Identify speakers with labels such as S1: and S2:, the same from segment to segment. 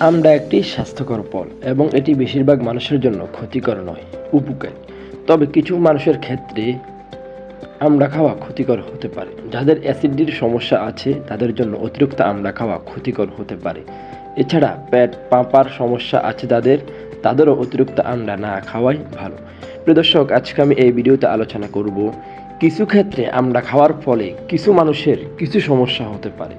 S1: আমড়া একটি স্বাস্থ্যকর ফল এবং এটি বেশিরভাগ মানুষের জন্য ক্ষতিকর নয়, উপকারী। তবে কিছু মানুষের ক্ষেত্রে আমড়া খাওয়া ক্ষতিকর হতে পারে। যাদের অ্যাসিডির সমস্যা আছে, তাদের জন্য অতিরিক্ত আমড়া খাওয়া ক্ষতিকর হতে পারে। এছাড়া পেট, পাঁপার সমস্যা আছে যাদের তাদেরও অতিরিক্ত আমড়া না খাওয়াই ভালো। প্রিয় দর্শক, আজকে আমি এই ভিডিওতে আলোচনা করব কিছু ক্ষেত্রে আমড়া খাওয়ার ফলে কিছু মানুষের কিছু সমস্যা হতে পারে।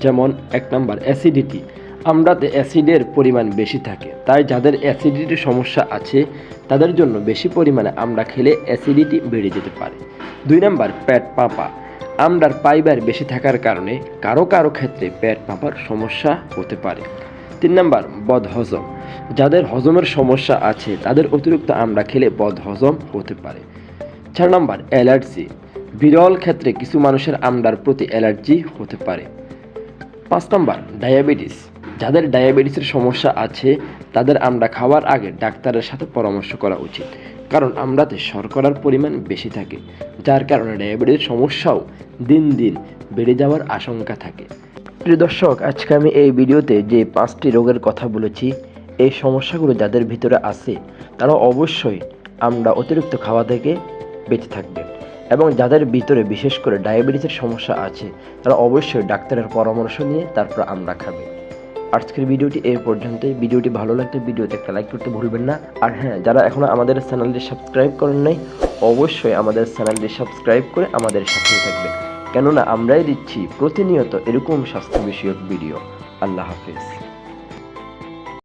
S1: যেমন এক নম্বর, অ্যাসিডিটি। আমড়াতে অ্যাসিডের পরিমাণ বেশি থাকে। তাই যাদের অ্যাসিডিটির সমস্যা আছে, তাদের জন্য বেশি পরিমাণে আমড়া খেলে অ্যাসিডিটি বেড়ে যেতে পারে। দুই নম্বর, পেট পাপা। আমড়ার ফাইবার বেশি থাকার কারণে কারও কারও ক্ষেত্রে পেট পাপার সমস্যা হতে পারে। তিন নম্বর বদহজম যাদের হজমের সমস্যা আছে, তাদের অতিরিক্ত আমড়া খেলে বদহজম হতে পারে। চার নম্বর, অ্যালার্জি। বিরল ক্ষেত্রে কিছু মানুষের আমড়ার প্রতি অ্যালার্জি হতে পারে। পাঁচ নম্বর, ডায়াবেটিস। যাদের ডায়াবেটিসের সমস্যা আছে, তাদের আমরা খাওয়ার আগে ডাক্তারের সাথে পরামর্শ করা উচিত। কারণ আমরাতে শর্করার পরিমাণ বেশি থাকে, যার কারণে ডায়াবেটিস সমস্যাও দিন দিন বেড়ে যাওয়ার আশঙ্কা থাকে। প্রিয় দর্শক, আজকে আমি এই ভিডিওতে যে পাঁচটি রোগের কথা বলেছি, এই সমস্যাগুলো যাদের ভিতরে আছে, তারা অবশ্যই আমরা অতিরিক্ত খাওয়া থেকে বেঁচে থাকবে। এবং যাদের ভিতরে বিশেষ করে ডায়াবেটিসের সমস্যা আছে, তারা অবশ্যই ডাক্তারের পরামর্শ নিয়ে তারপর আমরা খাবে। আজকের ভিডিওটি এই পর্যন্ত ভিডিওটি ভালো লাগলে ভিডিওতে একটা লাইক করতে ভুলবেন না। আর হ্যাঁ যারা এখনও আমাদের চ্যানেলটি সাবস্ক্রাইব করেন নাই, অবশ্যই আমাদের চ্যানেলটি সাবস্ক্রাইব করে আমাদের সাথে থাকবেন। কেননা আমরাই দিচ্ছি প্রতিনিয়ত এরকম স্বাস্থ্য বিষয়ক ভিডিও। আল্লাহ হাফিজ।